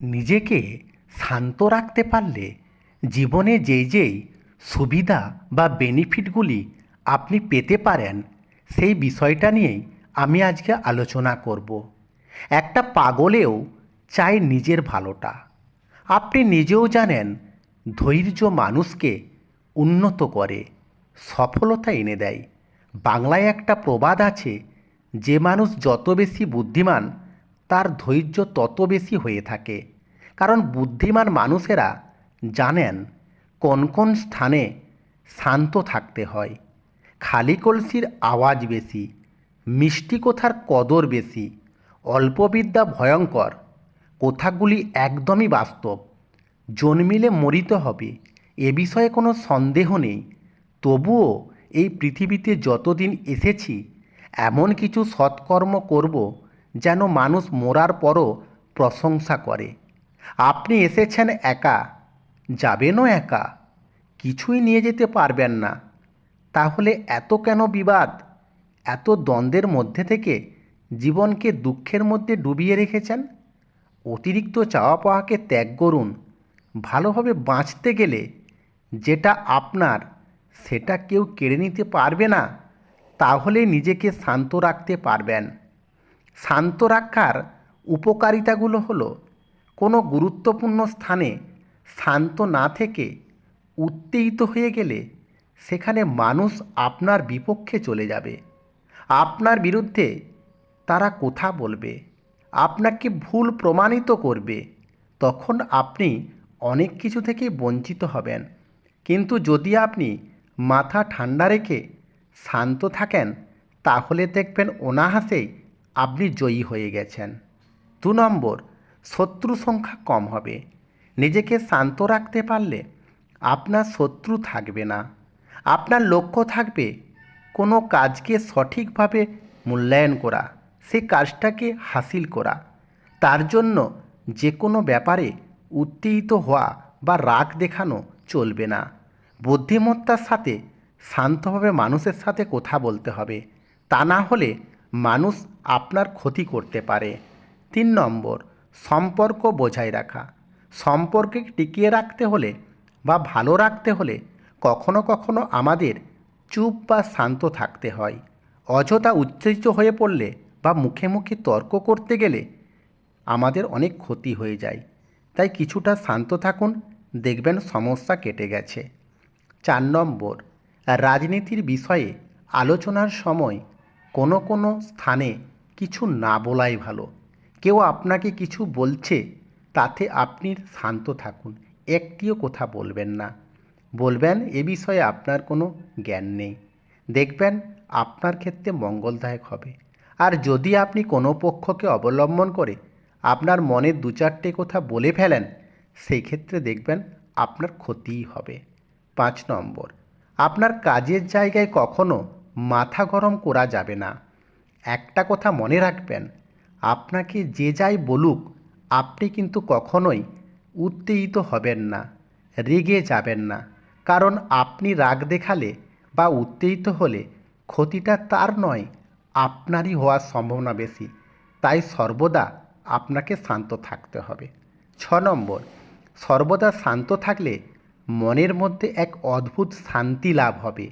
নিজেকে শান্ত রাখতে পারলে জীবনে যেই যেই সুবিধা বা বেনিফিটগুলি আপনি পেতে পারেন, সেই বিষয়টা নিয়েই আমি আজকে আলোচনা করব। একটা পাগলেও চায় নিজের ভালোটা। আপনি নিজেও জানেন, ধৈর্য মানুষকে উন্নত করে, সফলতা এনে দেয়। বাংলায় একটা প্রবাদ আছে, যে মানুষ যত বেশি বুদ্ধিমান তার ধৈর্য তত বেশি হয়ে থাকে। কারণ বুদ্ধিমান মানুষেরা জানেন কোন কোন স্থানে শান্ত থাকতে হয়। খালি কলসির আওয়াজ বেশি, মিষ্টি কথার কদর বেশি অল্পবিদ্যা ভয়ঙ্কর, কথাগুলি একদমই বাস্তব, জন্মিলে মরিতে হবে, এ বিষয়ে কোনো সন্দেহ নেই। তবুও এই পৃথিবীতে যতদিন এসেছি, এমন কিছু সৎকর্ম করব যেন মানুষ মরার পরও প্রশংসা করে। আপনি এসেছেন একা, যাবেনও একা, কিছুই নিয়ে যেতে পারবেন না। তাহলে এত কেন বিবাদ? এত দ্বন্দ্বের মধ্যে থেকে জীবনকে দুঃখের মধ্যে ডুবিয়ে রেখেছেন? অতিরিক্ত চাওয়া পাওয়াকে ত্যাগ করুন। ভালোভাবে বাঁচতে গেলে যেটা আপনার, সেটা কেউ কেড়ে নিতে পারবে না। তাহলে নিজেকে শান্ত রাখতে পারবেন। শান্ত রাখার উপকারিতাগুলো হলো কোনো গুরুত্বপূর্ণ স্থানে শান্ত না থেকে উত্তেজিত হয়ে গেলে সেখানে মানুষ আপনার বিপক্ষে চলে যাবে। আপনার বিরুদ্ধে তারা কথা বলবে, আপনাকে ভুল প্রমাণিত করবে, তখন আপনি অনেক কিছু থেকে বঞ্চিত হবেন। কিন্তু যদি আপনি মাথা ঠান্ডা রেখে শান্ত থাকেন, তাহলে দেখবেন অনাহাসেই আপনি জয়ী হয়ে গেছেন। দু নম্বর, শত্রু সংখ্যা কম হবে। নিজেকে শান্ত রাখতে পারলে আপনার শত্রু থাকবে না। আপনার লক্ষ্য থাকবে কোনো কাজকে সঠিকভাবে মূল্যায়ন করা সে কাজটাকে হাসিল করা। তার জন্য যে কোনো ব্যাপারে উত্তেজিত হওয়া বা রাগ দেখানো চলবে না। বুদ্ধিমত্তার সাথে, শান্তভাবে মানুষের সাথে কথা বলতে হবে। তা না হলে মানুষ আপনার ক্ষতি করতে পারে। তিন নম্বর, সম্পর্ক বজায় রাখা। সম্পর্কে টিকিয়ে রাখতে হলে বা ভালো রাখতে হলে কখনো কখনো আমাদের চুপ বা শান্ত থাকতে হয়। অযথা উত্তেজিত হয়ে পড়লে বা মুখে মুখে তর্ক করতে গেলে আমাদের অনেক ক্ষতি হয়ে যায়। তাই কিছুটা শান্ত থাকুন, দেখবেন সমস্যা কেটে গেছে। চার নম্বর, রাজনীতির বিষয়ে আলোচনার সময় কোনো কোনো স্থানে কিছু না বলাই ভালো। কেউ আপনাকে কিছু বলছে, তাতে আপনি শান্ত থাকুন। একটিও কথা বলবেন না। বলবেন, এ বিষয়ে আপনার কোনো জ্ঞান নেই। দেখবেন, আপনার ক্ষেত্রে মঙ্গলদায়ক হবে। আর যদি আপনি কোনো পক্ষকে অবলম্বন করে আপনার মনের দু চারটে কথা বলে ফেলেন, সেই ক্ষেত্রে দেখবেন আপনার ক্ষতিই হবে। পাঁচ নম্বর, আপনার কাজের জায়গায় কখনো মাথা গরম করা যাবে না। একটা কথা মনে রাখবেন, আপনাকে যে যাই বলুক, আপনি কিন্তু কখনোই উত্তেজিত হবেন না, রেগে যাবেন না। কারণ আপনি রাগ দেখালে বা উত্তেজিত হলে ক্ষতিটা তার নয়, আপনারই হওয়ার সম্ভাবনা বেশি। তাই সর্বদা আপনাকে শান্ত থাকতে হবে। ছ নম্বর, সর্বদা শান্ত থাকলে মনের মধ্যে এক অদ্ভুত শান্তি লাভ হবে।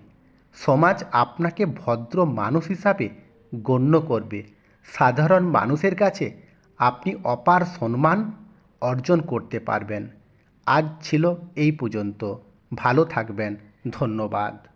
সমাজ আপনাকে ভদ্র মানুষ হিসাবে গণ্য করবে। সাধারণ মানুষের কাছে আপনি অপার সম্মান অর্জন করতে পারবেন। আজ ছিল এই পর্যন্ত। ভালো থাকবেন। ধন্যবাদ।